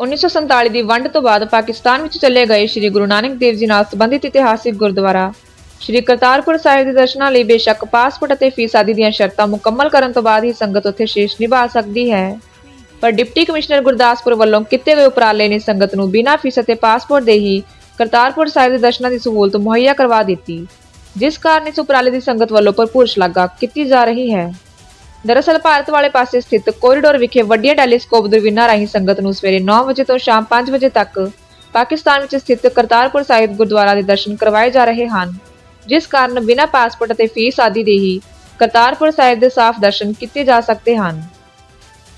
1947 ਦੀ ਵੰਡ ਤੋਂ ਬਾਅਦ ਪਾਕਿਸਤਾਨ ਵਿੱਚ ਚਲੇ ਗਏ ਸ੍ਰੀ ਗੁਰੂ ਨਾਨਕ ਦੇਵ ਜੀ ਨਾਲ ਸੰਬੰਧਿਤ ਇਤਿਹਾਸਿਕ ਗੁਰਦੁਆਰਾ। ਸ੍ਰੀ ਕਰਤਾਰਪੁਰ ਸਾਹਿਬ ਦੇ ਦਰਸ਼ਨਾਂ ਲਈ ਬੇਸ਼ੱਕ ਪਾਸਪੋਰਟ ਅਤੇ ਫੀਸ ਆਦਿ ਦੀਆਂ ਸ਼ਰਤਾਂ ਮੁਕੰਮਲ ਕਰਨ ਤੋਂ ਬਾਅਦ ਹੀ ਸੰਗਤ ਉੱਥੇ ਸ਼ੀਸ਼ ਨਿਭਾ ਸਕਦੀ ਹੈ। ਪਰ ਡਿਪਟੀ ਕਮਿਸ਼ਨਰ ਗੁਰਦਾਸਪੁਰ ਵੱਲੋਂ ਕੀਤੇ ਗਏ ਉਪਰਾਲੇ ਨੇ ਸੰਗਤ ਨੂੰ ਬਿਨਾਂ ਫੀਸ ਅਤੇ ਪਾਸਪੋਰਟ ਦੇ ਹੀ ਕਰਤਾਰਪੁਰ ਸਾਹਿਬ ਦੇ ਦਰਸ਼ਨਾਂ ਦੀ ਸਹੂਲਤ ਮੁਹੱਈਆ ਕਰਵਾ ਦਿੱਤੀ। ਜਿਸ ਕਾਰਨ ਇਸ ਉਪਰਾਲੇ ਦੀ ਸੰਗਤ ਵੱਲੋਂ ਭਰਪੂਰ ਸ਼ਲਾਘਾ ਕੀਤੀ ਜਾ ਰਹੀ ਹੈ। ਦਰਅਸਲ ਭਾਰਤ ਵਾਲੇ ਪਾਸੇ ਸਥਿਤ ਕੋਰੀਡੋਰ ਵਿਖੇ ਵੱਡੀਆਂ ਟੈਲੀਸਕੋਪ ਦੂਰਬੀਨਾਂ ਰਾਹੀਂ ਸੰਗਤ ਨੂੰ ਸਵੇਰੇ 9 ਵਜੇ ਤੋਂ ਸ਼ਾਮ 5 ਵਜੇ ਤੱਕ ਪਾਕਿਸਤਾਨ ਵਿੱਚ ਸਥਿਤ ਕਰਤਾਰਪੁਰ ਸਾਹਿਬ ਗੁਰਦੁਆਰਾ ਦੇ ਦਰਸ਼ਨ ਕਰਵਾਏ ਜਾ ਰਹੇ ਹਨ, ਜਿਸ ਕਾਰਨ ਬਿਨਾਂ ਪਾਸਪੋਰਟ ਅਤੇ ਫੀਸ ਆਦਿ ਦੇ ਹੀ ਕਰਤਾਰਪੁਰ ਸਾਹਿਬ ਦੇ ਸਾਫ਼ ਦਰਸ਼ਨ ਕੀਤੇ ਜਾ ਸਕਦੇ ਹਨ।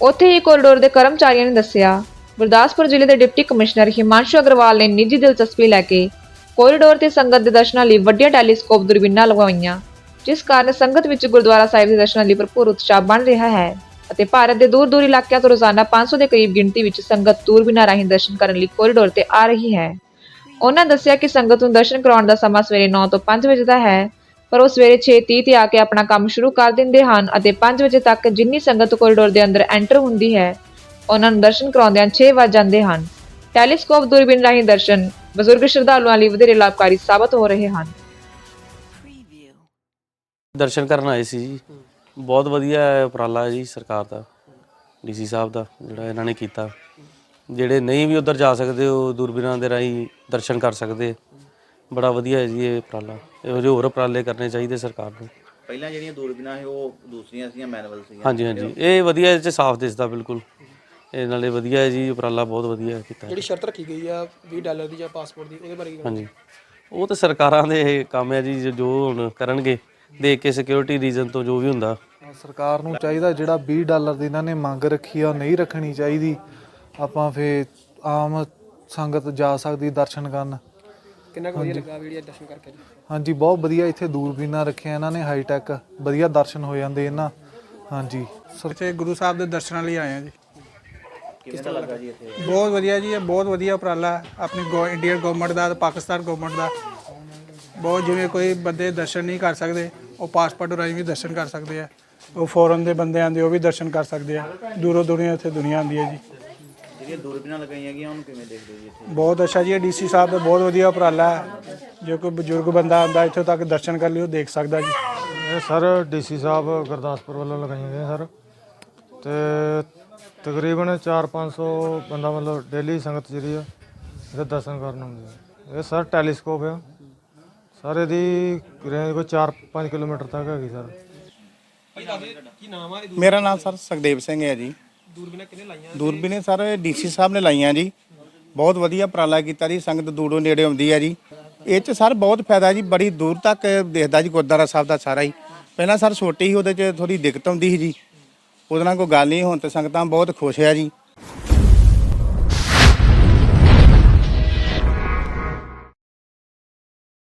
ਉੱਥੇ ਹੀ ਕੋਰੀਡੋਰ ਦੇ ਕਰਮਚਾਰੀਆਂ ਨੇ ਦੱਸਿਆ, ਗੁਰਦਾਸਪੁਰ ਜ਼ਿਲ੍ਹੇ ਦੇ ਡਿਪਟੀ ਕਮਿਸ਼ਨਰ ਹਿਮਾਂਸ਼ੂ ਅਗਰਵਾਲ ਨੇ ਨਿੱਜੀ ਦਿਲਚਸਪੀ ਲੈ ਕੇ ਕੋਰੀਡੋਰ ਤੇ ਸੰਗਤ ਦੇ ਦਰਸ਼ਨਾਂ ਲਈ ਵੱਡੀਆਂ ਟੈਲੀਸਕੋਪ ਦੂਰਬੀਨਾਂ ਲਗਵਾਈਆਂ। ਜਿਸ ਕਾਰਨ ਸੰਗਤ ਵਿੱਚ ਗੁਰਦੁਆਰਾ ਸਾਹਿਬ ਦੇ ਦਰਸ਼ਨਾਂ ਲਈ ਭਰਪੂਰ ਉਤਸ਼ਾਹ ਬਣ ਰਿਹਾ ਹੈ ਅਤੇ ਭਾਰਤ ਦੇ ਦੂਰ ਦੂਰ ਇਲਾਕਿਆਂ ਤੋਂ ਰੋਜ਼ਾਨਾ 500 ਦੇ ਕਰੀਬ ਗਿਣਤੀ ਵਿੱਚ ਸੰਗਤ ਦੂਰਬੀਨਾਂ ਰਾਹੀਂ ਦਰਸ਼ਨ ਕਰਨ ਲਈ ਕੋਰੀਡੋਰ ਤੇ ਆ ਰਹੀ ਹੈ। ਉਹਨਾਂ ਦੱਸਿਆ ਕਿ ਸੰਗਤ ਨੂੰ ਦਰਸ਼ਨ ਕਰਾਉਣ ਦਾ ਸਮਾਂ ਸਵੇਰੇ 9 ਤੋਂ 5 ਵਜੇ ਦਾ ਹੈ, ਪਰ ਉਹ ਸਵੇਰੇ 6:30 ਤੇ ਆ ਕੇ ਆਪਣਾ ਕੰਮ ਸ਼ੁਰੂ ਕਰ ਦਿੰਦੇ ਹਨ ਅਤੇ 5 ਵਜੇ ਤੱਕ ਜਿੰਨੀ ਸੰਗਤ ਕੋਰੀਡੋਰ ਦੇ ਅੰਦਰ ਐਂਟਰ ਹੁੰਦੀ ਹੈ, ਉਹਨਾਂ ਨੂੰ ਦਰਸ਼ਨ ਕਰਾਉਂਦਿਆਂ 6 ਵੱਜ ਜਾਂਦੇ ਹਨ। ਟੈਲੀਸਕੋਪ ਦੂਰਬੀਨ ਰਾਹੀਂ ਦਰਸ਼ਨ, ਬਜ਼ੁਰਗ ਸ਼ਰਧਾਲੂਆਂ ਲਈ ਵਧੇਰੇ ਲਾਭਕਾਰੀ ਸਾਬਤ ਹੋ ਰਹੇ ਹਨ। ਦਰਸ਼ਨ ਕਰਨ ਆਏ ਸੀ ਜੀ। ਬਹੁਤ ਵਧੀਆ ਹੈ ਉਪਰਾਲਾ ਹੈ ਜੀ ਸਰਕਾਰ ਦਾ ਡੀਸੀ ਸਾਹਿਬ ਦਾ ਜਿਹੜਾ ਇਹਨਾਂ ਨੇ ਕੀਤਾ। ਜਿਹੜੇ ਨਹੀਂ ਵੀ ਉਧਰ ਜਾ ਸਕਦੇ ਉਹ ਦੂਰਬੀਨਾਂ ਦੇ ਰਾਹੀਂ ਦਰਸ਼ਨ ਕਰ ਸਕਦੇ। ਬੜਾ ਵਧੀਆ ਹੈ ਜੀ ਇਹ ਉਪਰਾਲਾ। ਇਹੋ ਜਿਹੇ ਹੋਰ ਉਪਰਾਲੇ ਕਰਨੇ ਚਾਹੀਦੇ ਸਰਕਾਰ ਨੂੰ। ਪਹਿਲਾਂ ਜਿਹੜੀਆਂ ਦੂਰਬੀਨਾਂ ਸੀ ਉਹ ਦੂਸਰੀਆਂ ਸੀਗੀਆਂ ਮੈਨੂਅਲ ਸੀਗੀਆਂ। ਹਾਂਜੀ ਹਾਂਜੀ। ਇਹ ਵਧੀਆ ਇਹ ਚ ਸਾਫ਼ ਦਿਸਦਾ ਬਿਲਕੁਲ। ਇਹ ਨਾਲੇ ਵਧੀਆ ਹੈ ਜੀ ਉਪਰਾਲਾ ਬਹੁਤ ਵਧੀਆ ਕੀਤਾ। ਜਿਹੜੀ ਸ਼ਰਤ ਰੱਖੀ ਗਈ ਆ 20 ਡਾਲਰ ਦੀ ਜਾਂ ਪਾਸਪੋਰਟ ਦੀ ਉਹਦੇ ਬਾਰੇ ਕੀ ਹਾਂਜੀ। ਉਹ ਤਾਂ ਸਰਕਾਰਾਂ ਦੇ ਕੰਮ ਹੈ ਜੀ ਜੋ- ਜੋ ਹੁਣ ਕਰਨਗੇ। ਦੇਖ ਕੇ ਸਿਕਿਉਰਿਟੀ ਰੀਜ਼ਨ ਤੋਂ ਜੋ ਵੀ ਹੁੰਦਾ। ਸਰਕਾਰ ਨੂੰ ਚਾਹੀਦਾ ਜਿਹੜਾ 20 ਡਾਲਰ ਦੀ ਇਹਨਾਂ ਨੇ ਮੰਗ ਰੱਖੀ ਆ ਉਹ ਨਹੀਂ ਰੱਖਣੀ ਚਾਹੀਦੀ। ਆਪਾਂ ਫੇ ਆਮ ਸੰਗਤ ਜਾ ਸਕਦੀ ਦਰਸ਼ਨ ਕਰਨ। ਕਿੰਨਾ ਕੁ ਵਧੀਆ ਲੱਗਾ ਵੀਡੀਓ ਦਰਸ਼ਨ ਕਰਕੇ? ਜੀ ਹਾਂਜੀ ਬਹੁਤ ਵਧੀਆ ਇੱਥੇ ਦੂਰਬੀਨਾਂ ਰੱਖਿਆ ਇਹਨਾਂ ਨੇ ਹਾਈ ਟੈਕ ਵਧੀਆ ਦਰਸ਼ਨ ਹੋ ਜਾਂਦੇ ਇਹਨਾਂ। ਹਾਂਜੀ। ਸਰ ਇੱਥੇ ਗੁਰੂ ਸਾਹਿਬ ਦੇ ਦਰਸ਼ਨਾਂ ਲਈ ਆਏ ਆ ਜੀ। ਕਿਵੇਂ ਦਾ ਲੱਗਾ ਜੀ ਇੱਥੇ? ਬਹੁਤ ਵਧੀਆ ਜੀ ਇਹ ਬਹੁਤ ਵਧੀਆ ਉਪਰਾਲਾ। ਹੈ ਆਪਣੀ ਗੋ ਇੰਡੀਅਨ ਗਵਰਨਮੈਂਟ ਦਾ ਤੇ ਪਾਕਿਸਤਾਨ ਗਵਰਨਮੈਂਟ ਦਾ। ਬਹੁਤ ਜਿਵੇਂ ਕੋਈ ਬੰਦੇ ਦਰਸ਼ਨ ਨਹੀਂ ਕਰ ਸਕਦੇ ਉਹ ਪਾਸਪੋਰਟ ਰਾਹੀਂ ਵੀ ਦਰਸ਼ਨ ਕਰ ਸਕਦੇ ਆ ਉਹ ਫੋਰਨ ਦੇ ਬੰਦੇ ਆਂਦੇ ਉਹ ਵੀ ਦਰਸ਼ਨ ਕਰ ਸਕਦੇ ਆ ਦੂਰੋਂ ਦੁਨੀਆ ਇੱਥੇ ਦੁਨੀਆ ਆਂਦੀ ਹੈ ਜੀ। ਜਿਹੜੀਆਂ ਦੂਰਬੀਨਾਂ ਲਗਾਈਆਂ ਗਈਆਂ ਉਹਨੂੰ ਕਿਵੇਂ ਦੇਖਦੇ ਜੀ ਇੱਥੇ? ਬਹੁਤ ਅੱਛਾ ਜੀ ਡੀਸੀ ਸਾਹਿਬ ਦਾ ਬਹੁਤ ਵਧੀਆ ਉਪਰਾਲਾ ਹੈ। ਜੇ ਕੋਈ ਬਜ਼ੁਰਗ ਬੰਦਾ ਆਂਦਾ ਇੱਥੋਂ ਤੱਕ ਦਰਸ਼ਨ ਕਰ ਲਈ ਉਹ ਦੇਖ ਸਕਦਾ ਜੀ। ਇਹ ਸਰ ਡੀਸੀ ਸਾਹਿਬ ਗੁਰਦਾਸਪੁਰ ਵੱਲੋਂ ਲਗਾਈਆਂ ਗਈਆਂ ਸਰ। ਤੇ ਤਕਰੀਬਨ 4-500 ਬੰਦਾ ਮਤਲਬ ਡੇਲੀ ਸੰਗਤ ਜਿਹੜੀ ਆ ਇਹਦੇ ਦਰਸ਼ਨ ਕਰਨ ਆਉਂਦੀ ਹੈ ਇਹ ਸਰ ਟੈਲੀਸਕੋਪ ਆ। ਸਰ ਇਹਦੀ ਰੇਂਜ ਕੋਈ 4-5 ਕਿਲੋਮੀਟਰ ਤੱਕ ਹੈਗੀ ਸਰ। ਮੇਰਾ ਨਾਮ ਸਰ ਸੁਖਦੇਵ ਸਿੰਘ ਹੈ ਜੀ। ਦੂਰਬੀਨਾਂ ਕਿੰਨੇ ਲਾਈਆਂ? ਦੂਰਬੀਨੇ ਸਰ ਡੀਸੀ ਸਾਹਿਬ ਨੇ ਲਾਈਆਂ ਜੀ। ਬਹੁਤ ਵਧੀਆ ਉਪਰਾਲਾ ਕੀਤਾ ਜੀ ਸੰਗਤ ਦੂਰੋਂ ਨੇੜੇ ਆਉਂਦੀ ਹੈ ਜੀ। ਇਹ ਚ ਸਰ ਬਹੁਤ ਫਾਇਦਾ ਜੀ ਬੜੀ ਦੂਰ ਤੱਕ ਦੇਖਦਾ ਜੀ ਗੁਰਦੁਆਰਾ ਸਾਹਿਬ ਦਾ ਸਾਰਾ ਹੀ। ਪਹਿਲਾਂ ਸਰ ਛੋਟੀ ਸੀ ਉਹਦੇ ਚ ਥੋੜੀ ਦਿੱਕਤ ਆਉਂਦੀ ਸੀ ਜੀ। ਉਹਦੇ ਨਾਲ ਕੋਈ ਗੱਲ ਨਹੀਂ ਹੁਣ ਤੇ ਸੰਗਤਾਂ ਬਹੁਤ ਖੁਸ਼ ਹੈ ਜੀ।